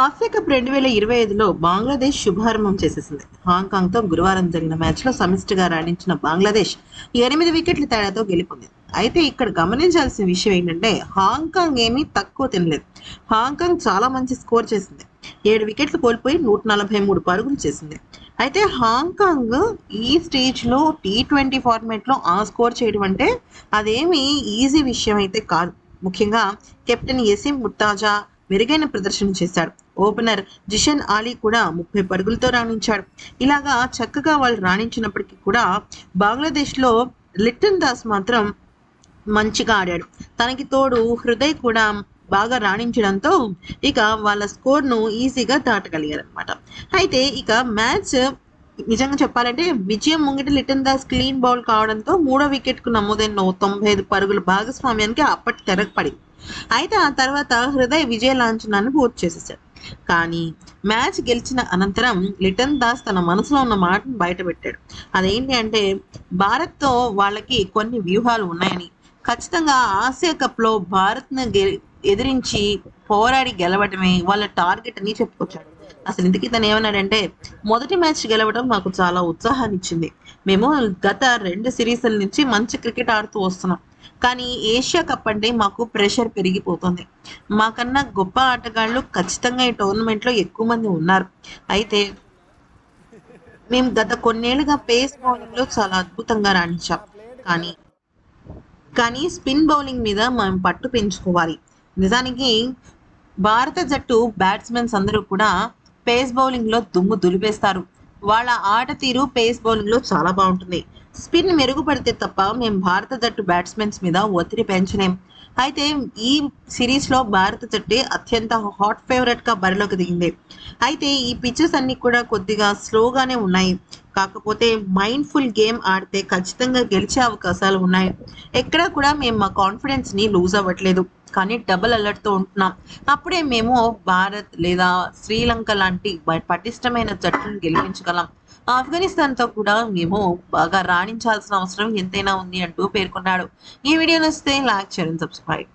Asia cup రెండు వేల ఇరవై ఐదులో బంగ్లాదేశ్ శుభారంభం చేసేసింది. హాంకాంగ్తో గురువారం జరిగిన మ్యాచ్లో సమిష్టిగా రాణించిన బంగ్లాదేశ్ ఎనిమిది వికెట్ల తేడాతో గెలుపొంది అయితే ఇక్కడ గమనించాల్సిన విషయం ఏంటంటే హాంకాంగ్ ఏమీ తక్కువ తినలేదు. హాంకాంగ్ చాలా మంచి స్కోర్ చేసింది. ఏడు వికెట్లు కోల్పోయి నూట నలభై మూడు పరుగులు చేసింది. అయితే హాంకాంగ్ ఈ స్టేజ్లో టీ ట్వంటీ ఫార్మేట్లో ఆ స్కోర్ చేయడం అంటే అదేమి ఈజీ విషయం అయితే కాదు. ముఖ్యంగా కెప్టెన్ యసీం ముర్తాజా మెరుగైన ప్రదర్శన చేశాడు. ఓపెనర్ జిషన్ ఆలీ కూడా ముప్పై పరుగులతో రాణించాడు. ఇలాగా చక్కగా వాళ్ళు రాణించినప్పటికీ కూడా బంగ్లాదేశ్లో లిట్టన్ దాస్ మాత్రం మంచిగా ఆడాడు. తనకి తోడు హృదయ్ కూడా బాగా రాణించడంతో ఇక వాళ్ళ స్కోర్ను ఈజీగా దాటగలిగారు అనమాట అయితే ఇక మ్యాచ్ నిజంగా చెప్పాలంటే విజయం ముంగిట లిటన్ దాస్ క్లీన్ బౌల్ కావడంతో మూడో వికెట్కు నమోదైన తొంభై ఐదు పరుగుల భాగస్వామ్యానికి అప్పటి తెరగపడింది అయితే ఆ తర్వాత హృదయ్ విజయ లాంఛనాన్ని పూర్తి చేసేసాడు కానీ మ్యాచ్ గెలిచిన అనంతరం లిటన్ దాస్ తన మనసులో ఉన్న మాటను బయటపెట్టాడు. అదేంటి అంటే భారత్తో వాళ్ళకి కొన్ని వ్యూహాలు ఉన్నాయని. ఖచ్చితంగా ఆసియా కప్లో భారత్ను ఎదిరించి పోరాడి గెలవటమే వాళ్ళ టార్గెట్ అని చెప్పుకొచ్చాడు. అసలు ఇంతకీ తను ఏమన్నాడంటే మొదటి మ్యాచ్ గెలవడం మాకు చాలా ఉత్సాహాన్ని ఇచ్చింది మేము గత రెండు సిరీస్ల నుంచి మంచి క్రికెట్ ఆడుతూ వస్తున్నాం. కానీ ఏషియా కప్ అంటే మాకు ప్రెషర్ పెరిగిపోతుంది. మాకన్నా గొప్ప ఆటగాళ్ళు ఖచ్చితంగా ఈ టోర్నమెంట్లో ఎక్కువ మంది ఉన్నారు. అయితే మేము గత కొన్నేళ్ళుగా పేస్ బౌలింగ్లో చాలా అద్భుతంగా రాణించాం. కానీ కానీ స్పిన్ బౌలింగ్ మీద మనం పట్టు పెంచుకోవాలి. నిజానికి భారత జట్టు బ్యాట్స్మెన్స్ అందరూ కూడా పేస్ బౌలింగ్లో దుమ్ము దులిపేస్తారు. వాళ్ళ ఆట తీరు పేస్ బౌలింగ్లో చాలా బాగుంటుంది. స్పిన్ మెరుగుపడితే తప్ప మేము భారత జట్టు బ్యాట్స్మెన్స్ మీద ఒత్తిడి పెంచలేం. అయితే ఈ సిరీస్లో భారత జట్టే అత్యంత హాట్ ఫేవరెట్గా బరిలోకి దిగింది. అయితే ఈ పిచ్చెస్ అన్ని కూడా కొద్దిగా స్లోగానే ఉన్నాయి. కాకపోతే మైండ్ఫుల్ గేమ్ ఆడితే ఖచ్చితంగా గెలిచే అవకాశాలు ఉన్నాయి. ఎక్కడా కూడా మేము మా కాన్ఫిడెన్స్ని లూజ్ అవ్వట్లేదు. కానీ డబుల్ అలర్ట్తో ఉంటున్నాం. అప్పుడే మేము భారత్ లేదా శ్రీలంక లాంటి పటిష్టమైన జట్టును గెలిపించగలం. ఆఫ్ఘనిస్తాన్తో కూడా మేము బాగా రాణించాల్సిన అవసరం ఎంతైనా ఉంది అంటూ పేర్కొన్నాడు. ఈ వీడియో నచ్చితే లైక్ చేయండి సబ్స్క్రైబ్.